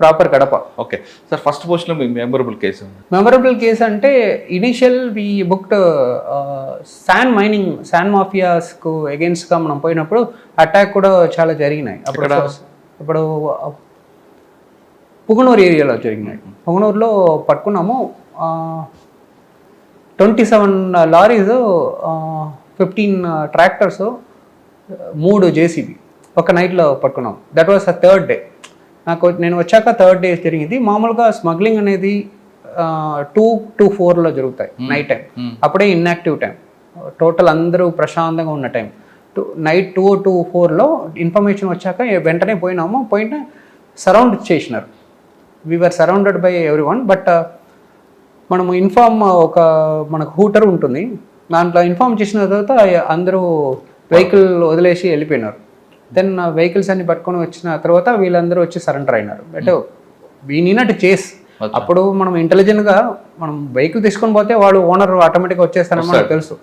Proper Kadapa. Okay. Sir first పోస్ట్లో మీ memorable case memorable case అంటే initial we booked sand mining sand మాఫియాస్కు గా మనం పోయినప్పుడు అటాక్ కూడా చాలా జరిగినాయి. అప్పుడు? ఇప్పుడు పుగనూరు ఏరియాలో జరిగినాయి. పుగనూరులో పట్టుకున్నాము. Twenty seven lorries fifteen tractors మూడు జేసీబీ ఒక నైట్లో పట్టుకున్నాం. That was a third day నాకు నేను వచ్చాక థర్డ్ డే జరిగింది. మామూలుగా స్మగ్లింగ్ అనేది టూ టు ఫోర్లో జరుగుతాయి నైట్ టైం అప్పుడే ఇన్యాక్టివ్ టైం టోటల్ అందరూ ప్రశాంతంగా ఉన్న time two night two to ఫోర్లో ఇన్ఫర్మేషన్ వచ్చాక వెంటనే పోయినాము. పోయిన సరౌండ్ చేసినారు. We're surrounded by everyone but మనము ఇన్ఫార్మ్ ఒక మనకు హూటర్ ఉంటుంది. దాంట్లో ఇన్ఫార్మ్ చేసిన తర్వాత అందరూ వెహికల్ వదిలేసి వెళ్ళిపోయినారు. దెన్ వెహికల్స్ అన్ని పట్టుకొని వచ్చిన తర్వాత వీళ్ళందరూ వచ్చి సరెండర్ అయినారు. బట్ వీ నీనట్ చేస్. అప్పుడు మనం ఇంటెలిజెంట్గా మనం వెహికల్ తీసుకొని పోతే వాడు ఓనర్ ఆటోమేటిక్ వచ్చేస్తారని మనకు తెలుసు.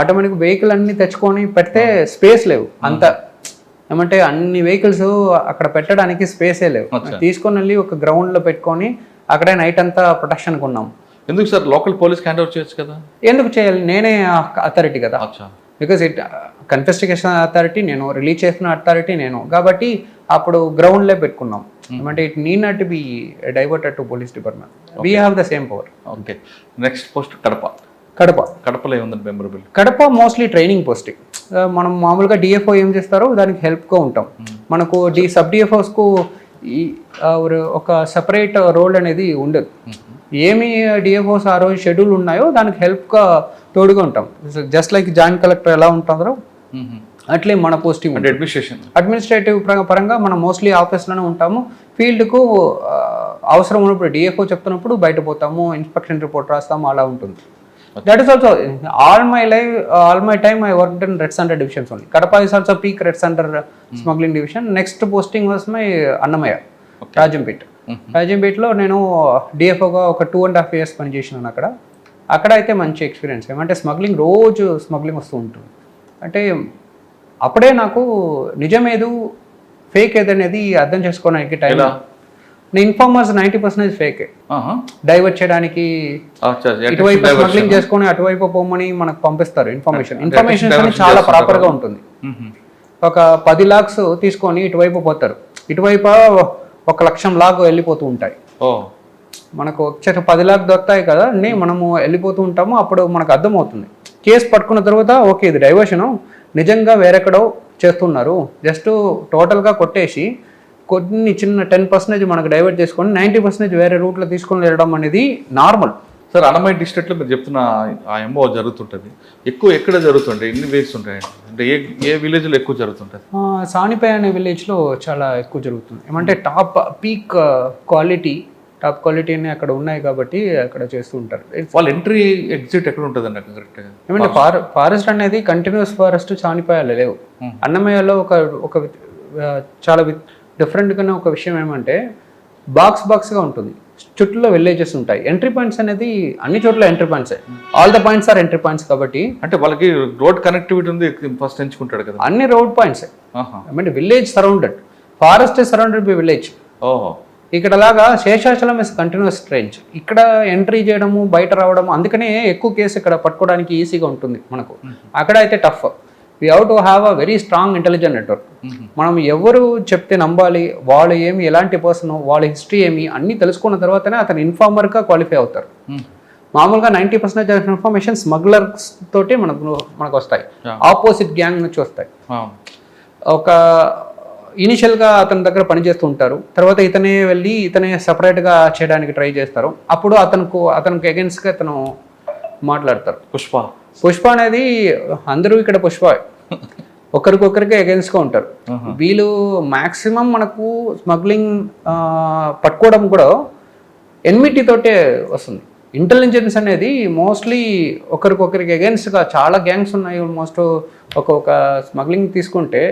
ఆటోమేటిక్ వెహికల్ అన్ని తెచ్చుకొని పెడితే స్పేస్ లేవు అంత. ఏమంటే అన్ని వెహికల్స్ అక్కడ పెట్టడానికి స్పేసే లేవు. తీసుకొని వెళ్ళి ఒక గ్రౌండ్లో పెట్టుకొని అక్కడే నైట్ అంతా ప్రొటెక్షన్ కొన్నాం. ఎందుకు sir local police hand over చేయొచ్చు కదా? ఎందుకు చేయాలి? నేనే అథారిటీ కదా. బికాజ్ ఇట్ కన్ఫెస్టిగేషన్ అథారిటీ నేను రిలీజ్ చేసిన అథారిటీ నేను. కాబట్టి అప్పుడు గ్రౌండ్లే పెట్టుకున్నాం. ఏమంటే it need not be diverted to police department we have the same power okay next post Kadapa. Kadapa. కడపలో ఏముంది memorable Kadapa mostly training posting మనం మామూలుగా డిఎఫ్ఓ ఏం చేస్తారో దానికి హెల్ప్గా ఉంటాం. మనకు డి సబ్ డిఎఫ్ఓస్కు ఒక- ఒక సపరేట్ రోల్ అనేది ఉండదు. ఏమి డిఎఫ్ఓస్ ఆ రోజు షెడ్యూల్ ఉన్నాయో దానికి హెల్ప్గా తోడుగా ఉంటాం. జస్ట్ లైక్ జాయింట్ కలెక్టర్ ఎలా ఉంటుందో అట్లే మన పోస్టింగ్ అడ్మినిస్ట్రేషన్. అడ్మినిస్ట్రేటివ్ పరంగా మనం మోస్ట్లీ ఆఫీస్లోనే ఉంటాము. ఫీల్డ్కు అవసరం ఉన్నప్పుడు డిఎఫ్ఓ చెప్తున్నప్పుడు బయట పోతాము ఇన్స్పెక్షన్ రిపోర్ట్ రాస్తాము అలా ఉంటుంది. That is also all my life all my time I work in red centre divisions only Kadapa is also peak red centre smuggling division next posting was my Annamayya Rajampet రాజంపేట్లో నేను డిఎఫ్ఓగా ఒక two and half years పనిచేసినాను అక్కడ. అక్కడ అయితే మంచి experience ఏమంటే smuggling రోజు స్మగ్లింగ్ వస్తూ ఉంటుంది. అంటే అప్పుడే నాకు నిజమేదు ఫేక్ ఏదనేది అర్థం చేసుకోవడానికి time informers ninety percentage fake divert చేయడానికి ఇటువైపు స్మగ్లింగ్ చేసుకొని అటువైపు పోమని మనకు పంపిస్తారు ఇన్ఫర్మేషన్ ఇన్ఫర్మేషన్ చాలా చేస్తుంటారు. ప్రాపర్గా ఉంటుంది. ఒక పది లాక్స్ తీసుకొని ఇటువైపు పోతారు. ఇటువైపు ఒక లక్షం లాగ్ వెళ్ళిపోతూ ఉంటాయి. ఓ. మనకు వచ్చే పది లాక్ దొరుకుతాయి కదా అన్నీ మనము వెళ్ళిపోతూ ఉంటాము అప్పుడు మనకు అర్థమవుతుంది. కేసు పట్టుకున్న తర్వాత ఓకే ఇది డైవర్షను నిజంగా వేరెక్కడో చేస్తున్నారు. జస్ట్ టోటల్గా కొట్టేసి కొన్ని చిన్న టెన్ పర్సెంటేజ్ మనకు డైవర్ట్ చేసుకొని నైంటీ పర్సెంటేజ్ వేరే రూట్లో తీసుకొని వెళ్ళడం అనేది నార్మల్. సార్ అన్నమయ్య డిస్ట్రిక్ట్లో మీరు చెప్తున్న ఆ ఎంఓ జరుగుతుంటుంది. ఎక్కువ ఎక్కడ జరుగుతుంటాయి ఎన్ని వేస్ ఉంటాయండి అంటే ఏ ఏ విలేజ్లో ఎక్కువ జరుగుతుంటుంది? సానిపై అనే విలేజ్లో చాలా ఎక్కువ జరుగుతుంది. ఏమంటే top peak quality top quality అని అక్కడ ఉన్నాయి కాబట్టి అక్కడ చేస్తూ ఉంటారు. వాళ్ళ ఎంట్రీ ఎగ్జిట్ ఎక్కడ ఉంటుంది అండి కరెక్ట్గా? ఏమంటే ఫార్ ఫారెస్ట్ అనేది కంటిన్యూస్ ఫారెస్ట్ చానిపాయాలు లేవు. అన్నమయ్యలో ఒక ఒక చాలా డిఫరెంట్గానే ఒక విషయం ఏమంటే బాక్స్ బాక్స్గా ఉంటుంది. చుట్టూలో విలేజెస్ ఉంటాయి. ఎంట్రీ పాయింట్స్ అనేది అన్ని చోట్ల entry points all the points are entry points కాబట్టి అంటే వాళ్ళకి రోడ్ కనెక్టివిటీ ఉంది ఫస్ట్ ఎంచుకుంటాడు కదా. అన్ని road points mean village surrounded forest surrounded by village ఓహో. ఇక్కడ లాగా శేషాచలం ఇస్ కంటిన్యూస్ రేంజ్ ఇక్కడ ఎంట్రీ చేయడము బయట రావడము అందుకనే ఎక్కువ కేసు ఇక్కడ పట్టుకోవడానికి ఈజీగా ఉంటుంది మనకు. అక్కడ అయితే tough we how to have a very strong intelligent network మనం ఎవరు చెప్తే నమ్మాలి వాళ్ళు ఏమి ఎలాంటి పర్సన్ వాళ్ళ హిస్టరీ ఏమి అన్నీ తెలుసుకున్న తర్వాతనే అతను ఇన్ఫార్మర్గా క్వాలిఫై అవుతారు. మామూలుగా నైంటీ పర్సెంట్ ఇన్ఫర్మేషన్ స్మగ్లర్స్ తోటి మనకు మనకు వస్తాయి. ఆపోజిట్ గ్యాంగ్ నుంచి వస్తాయి. ఒక ఇనిషియల్గా అతని దగ్గర పనిచేస్తూ ఉంటారు. తర్వాత ఇతనే వెళ్ళి ఇతనే సపరేట్గా చేయడానికి ట్రై చేస్తారు. అప్పుడు అతనుకు అతనికి అగెన్స్ట్గా అతను మాట్లాడతారు. పుష్ప. పుష్ప అనేది అందరూ ఇక్కడ పుష్ప. ఒకరికొకరికి అగెన్స్ట్గా ఉంటారు. వీళ్ళు మాక్సిమం మనకు స్మగ్లింగ్ పట్టుకోవడం కూడా ఎన్మిటీ తోటే వస్తుంది. ఇంటెలిజెన్స్ అనేది మోస్ట్లీ ఒకరికొకరికి అగెన్స్ట్గా చాలా గ్యాంగ్స్ ఉన్నాయి ఆల్మోస్ట్ ఒక్కొక్క స్మగ్లింగ్ తీసుకుంటే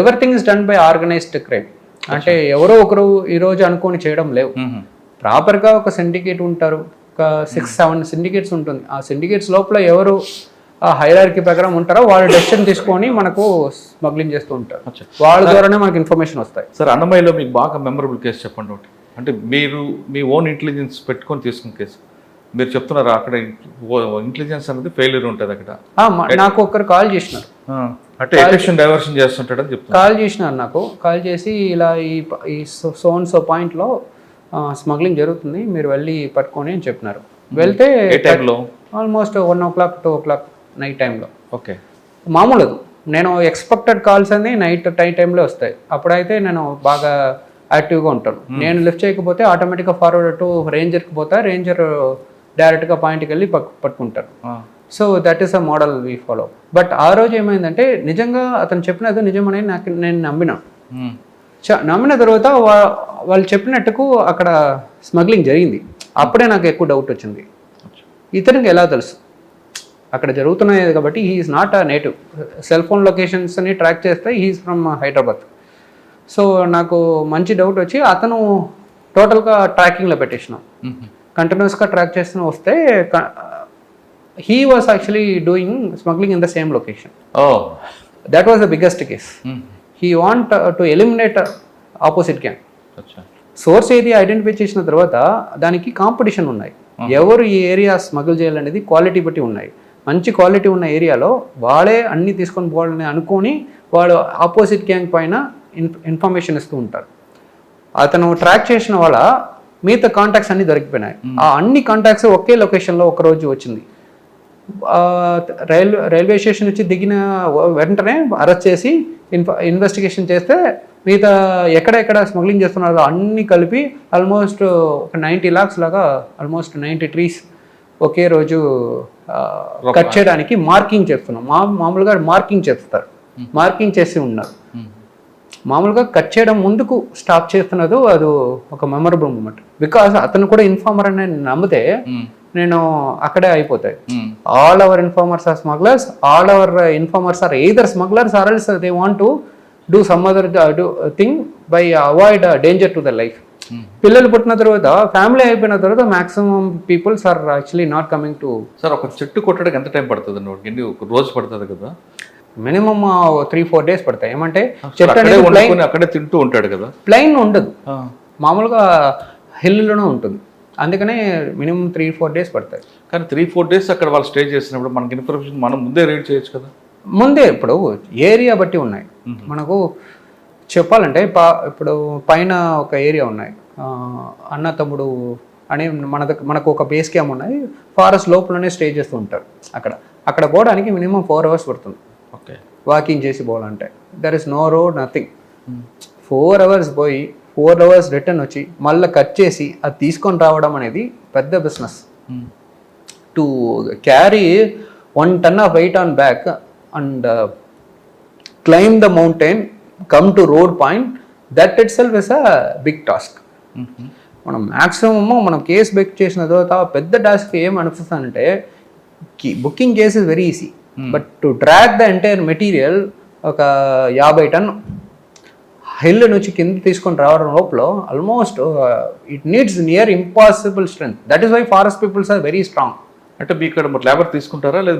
everything is done by organised crime అంటే ఎవరో ఒకరు ఈరోజు అనుకొని చేయడం లేవు. ప్రాపర్గా ఒక సిండికేట్ ఉంటారు. ఒక సిక్స్ సెవెన్ సిండికేట్స్ ఉంటుంది. ఆ సిండికేట్స్ లోపల ఎవరు ఆ హైరార్కీ ప్రకారం ఉంటారో వాళ్ళు డెసిషన్ తీసుకొని మనకు స్మగ్లింగ్ చేస్తూ ఉంటారు. వాళ్ళ ద్వారానే మనకు ఇన్ఫర్మేషన్ వస్తాయి. సార్ అన్నమయ్యలో మీకు బాగా మెమరబుల్ కేసు చెప్పండి ఒకటి. అంటే మీరు మీ ఓన్ ఇంటెలిజెన్స్ పెట్టుకొని తీసుకున్న కేసు మీరు చెప్తున్నారు అక్కడ ఇంటెలిజెన్స్ అనేది ఫెయిల్యూర్ ఉంటుంది అక్కడ. నాకు ఒకరు కాల్ చేసినారు. అంటే ఎలక్షన్ డైవర్షన్ చేస్తుంటాడని కాల్ చేసినారు నాకు. కాల్ చేసి ఇలా ఈ సో- సోన్ సో పాయింట్లో స్మగ్లింగ్ జరుగుతుంది. మీరు వెళ్ళి పట్టుకొని అని చెప్పినారు. వెళ్తే almost one o'clock two o'clock night టైంలో ఓకే. మామూలు నేను ఎక్స్పెక్టెడ్ కాల్స్ అన్ని నైట్ టై టైంలో వస్తాయి. అప్పుడైతే నేను బాగా యాక్టివ్గా ఉంటాను. నేను లిఫ్ట్ చేయకపోతే ఆటోమేటిక్గా ఫార్వర్డ్ టు రేంజర్కి పోతా. రేంజర్ డైరెక్ట్గా పాయింట్కి వెళ్ళి పక్ పట్టుకుంటారు so that is a model we follow but ఆ రోజు ఏమైందంటే నిజంగా అతను చెప్పినది నిజమని నాకు నేను నమ్మినా. నమ్మిన తర్వాత వాళ్ళు చెప్పినట్టుకు అక్కడ స్మగ్లింగ్ జరిగింది. అప్పుడే నాకు ఎక్కువ డౌట్ వచ్చింది. ఇతనికి ఎలా తెలుసు? అక్కడ జరుగుతున్నాయి కాబట్టి he's not a native cell phone లొకేషన్స్ని track చేస్తే హీఈస్ ఫ్రమ్ హైదరాబాద్ సో నాకు మంచి డౌట్ వచ్చి అతను టోటల్గా ట్రాకింగ్లో పెట్టేసినాం. కంటిన్యూస్గా ట్రాక్ చేస్తూ వస్తే he was actually doing smuggling in the same location oh. That was the biggest case he want to eliminate opposite అచ్చా సోర్స్ ఏది ఐడెంటిఫై చేసిన తర్వాత దానికి కాంపిటీషన్ ఉన్నాయి. ఎవరు ఈ ఏరియా స్మగుల్ చేయాలనేది క్వాలిటీ బట్టి ఉన్నాయి. మంచి క్వాలిటీ ఉన్న ఏరియాలో వాళ్ళే అన్ని తీసుకొని పోవాలని అనుకొని వాళ్ళు ఆపోజిట్ గ్యాంగ్ పైన ఇన్ ఇన్ఫర్మేషన్ ఇస్తూ ఉంటారు. అతను ట్రాక్ చేసిన వాళ్ళ మిగతా కాంటాక్ట్స్ అన్ని దొరికిపోయినాయి. ఆ అన్ని కాంటాక్ట్స్ ఒకే లొకేషన్లో ఒక రోజు వచ్చింది. రైల్వే రైల్వే స్టేషన్ నుంచి దిగిన వెంటనే అరెస్ట్ చేసి ఇన్ఫ ఇన్వెస్టిగేషన్ చేస్తే మిగతా ఎక్కడెక్కడ స్మగ్లింగ్ చేస్తున్నారో అన్ని కలిపి ఆల్మోస్ట్ ఒక నైంటీ లాక్స్ లాగా ఆల్మోస్ట్ నైంటీ ట్రీస్ ఒకే రోజు కట్ చేయడానికి మార్కింగ్ చేస్తున్నాం మా మామూలుగా మార్కింగ్ చేస్తారు. మార్కింగ్ చేసి ఉన్నారు. మామూలుగా కట్ చేయడం ముందుకు స్టాప్ చేస్తున్నది అది ఒక మెమరబుల్ మూమెంట్ బికాస్ అతను కూడా ఇన్ఫార్మర్ అని నమ్మితే నేను అక్కడే అయిపోతాయి. All our informers are smugglers all our informers are either smugglers or else they want to do some other do thing by avoid danger to the life పిల్లలు పుట్టిన తర్వాత ఫ్యామిలీ అయిపోయిన తర్వాత maximum peoples are actually not coming to sir ఒక చెట్టు కొట్టడానికి ఎంత time పడుతుంది? అండి ఎన్ని ఒక రోజు పడుతుంది కదా? మినిమం త్రీ ఫోర్ డేస్ పడతాయి. ఏమంటే చెట్టు అక్కడే అనేది అక్కడే తింటూ ఉంటాడు కదా? ప్లైన్ ఉండదు. మామూలుగా హిల్లులోనే ఉంటుంది. అందుకనే మినిమం త్రీ ఫోర్ డేస్ పడతాయి. కానీ త్రీ ఫోర్ డేస్ అక్కడ వాళ్ళు స్టే చేసినప్పుడు మనకి ఇన్ఫర్మేషన్ మనం ముందే రీడ్ చేయొచ్చు కదా? ముందే ఇప్పుడు ఏరియా బట్టి ఉన్నాయి. మనకు చెప్పాలంటే పా ఇప్పుడు పైన ఒక ఏరియా ఉన్నాయి. అన్న తమ్ముడు అని మన మనకు ఒక బేస్ క్యాంప్ ఉన్నాయి ఫారెస్ట్ లోపలనే స్టే చేస్తూ ఉంటారు అక్కడ. అక్కడ పోవడానికి మినిమం ఫోర్ అవర్స్ పడుతుంది. ఓకే. వాకింగ్ చేసి పోవాలంటే. There is no road nothing four hours పోయి ఫోర్ అవర్స్ రిటర్న్ వచ్చి మళ్ళీ కట్ చేసి అది తీసుకొని రావడం అనేది పెద్ద business. To carry one ton of weight on back and climb the mountain come to road point that itself is a big task. మనం మ్యాక్సిమమ్ మనం కేసు బుక్ చేసిన తర్వాత పెద్ద టాస్క్ ఏం అనిపిస్తుందంటే booking case is very easy but to track the entire material ఒక యాభై ton hill నుంచి కింద తీసుకొని రావడం లోపల almost it needs near impossible strength that is why forest peoples are very strong అంటే మీ ఇక్కడ లేబర్ తీసుకుంటారా? లేదా